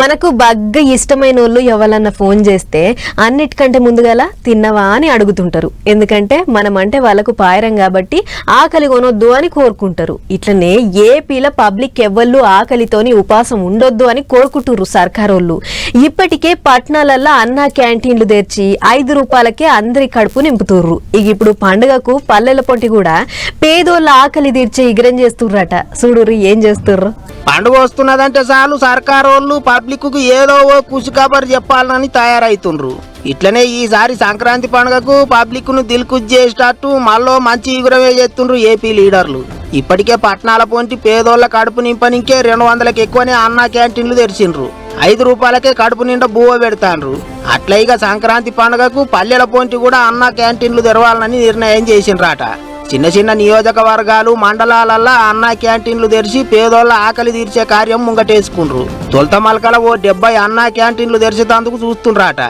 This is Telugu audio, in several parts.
మనకు బాగా ఇష్టమైన వాళ్ళు ఎవరన్నా ఫోన్ చేస్తే అన్నిటికంటే ముందుగల తిన్నవా అని అడుగుతుంటారు. ఎందుకంటే మనం అంటే వాళ్ళకు పాయరం కాబట్టి ఆకలి కొనొద్దు అని కోరుకుంటారు. ఇట్లనే ఏపీలో పబ్లిక్ ఎవ్వళ్ళు ఆకలితోని ఉపాసం ఉండొద్దు అని కోరుకుంటుర్రు సర్కారోళ్ళు. ఇప్పటికే పట్నాలల్లో అన్నా క్యాంటీన్లు తెరిచి ఐదు రూపాయలకే అందరి కడుపు నింపుతుర్రు. ఇక ఇప్పుడు పండుగకు పల్లెల పొంటి కూడా పేదోళ్ళ ఆకలి తీర్చే ఇగరం చేస్తుర్రట. చూడుర్రు ఏం చేస్తుర్రు? పండుగ వస్తున్నదంటే చాలు సర్కారోళ్ళు వాళ్ళు పబ్లిక్కు ఏదో ఓ కుసి కబర్ చెప్పాలని తయారైతుండ్రు. ఇట్లనే ఈసారి సంక్రాంతి పండుగకు పబ్లిక్ను దిల్కుజ్ చేసేటట్టు మళ్ళీ మంచి ఇగురమే చేస్తుండ్రు ఏపీ లీడర్లు. ఇప్పటికే పట్టణాల పొంటి పేదోళ్ళ కడుపు నింపనికే రెండు వందలకు ఎక్కువనే అన్నా క్యాంటీన్లు తెరిచిండ్రు. ఐదు రూపాయలకే కడుపు నిండా బువ్వ పెడతాండ్రు. అట్లా ఇక సంక్రాంతి పండుగకు పల్లెల పొంటి కూడా అన్నా క్యాంటీన్లు తెరవాలని నిర్ణయం చేసిండ్రాట. చిన్న చిన్న నియోజకవర్గాలు మండలాలల్లా అన్న క్యాంటీన్లు తెరిచి పేదోళ్ళ ఆకలి తీర్చే కార్యం ముంగటేసుకుండ్రు. తొలత మలకల ఓ డెబ్బై అన్న క్యాంటీన్లు తెరిచేందుకు చూస్తుండ్రాట.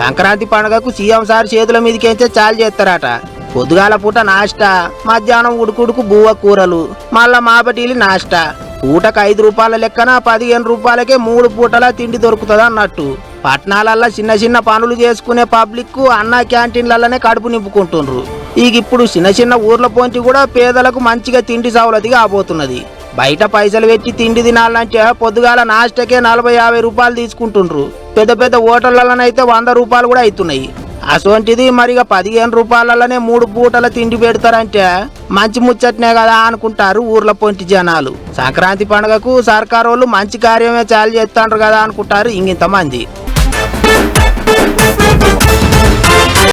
సంక్రాంతి పండుగకు సీఎం సార్ చేతుల మీదకేంచే చాలు చేస్తారట. పొద్దుగాల పూట నాష్టా మధ్యాహ్నం ఉడుకుడుకు బువ్వ కూరలు మళ్ళా మాపటీలు నాష్టా. పూటకు ఐదు రూపాయల లెక్కన పదిహేను రూపాయలకే మూడు పూటల తిండి దొరుకుతుంది అన్నట్టు పట్టణాలల్లో చిన్న చిన్న పనులు చేసుకునే పబ్లిక్ అన్న క్యాంటీన్లలోనే కడుపు నింపుకుంటుండ్రు. ఇక ఇప్పుడు చిన్న చిన్న ఊర్ల పోంచి కూడా పేదలకు మంచిగా తిండి సౌలతి కాబోతున్నది బయట పైసలు పెట్టి తిండి తినాలంటే పొద్దుగాల నాష్టకే నలభై యాభై రూపాయలు తీసుకుంటుండ్రు. పెద్ద పెద్ద హోటళ్ళలోనైతే వంద రూపాయలు కూడా అవుతున్నాయి అసొంటిది మరిగా పదిహేను రూపాయలలోనే మూడు పూటల తిండి పెడతారంటే మంచి ముచ్చట్నే కదా అనుకుంటారు ఊర్ల పొంటి జనాలు. సంక్రాంతి పండుగకు సర్కారు వాళ్ళు మంచి కార్యమే చాలు చేస్తాండ్రు కదా అనుకుంటారు ఇంకింతమంది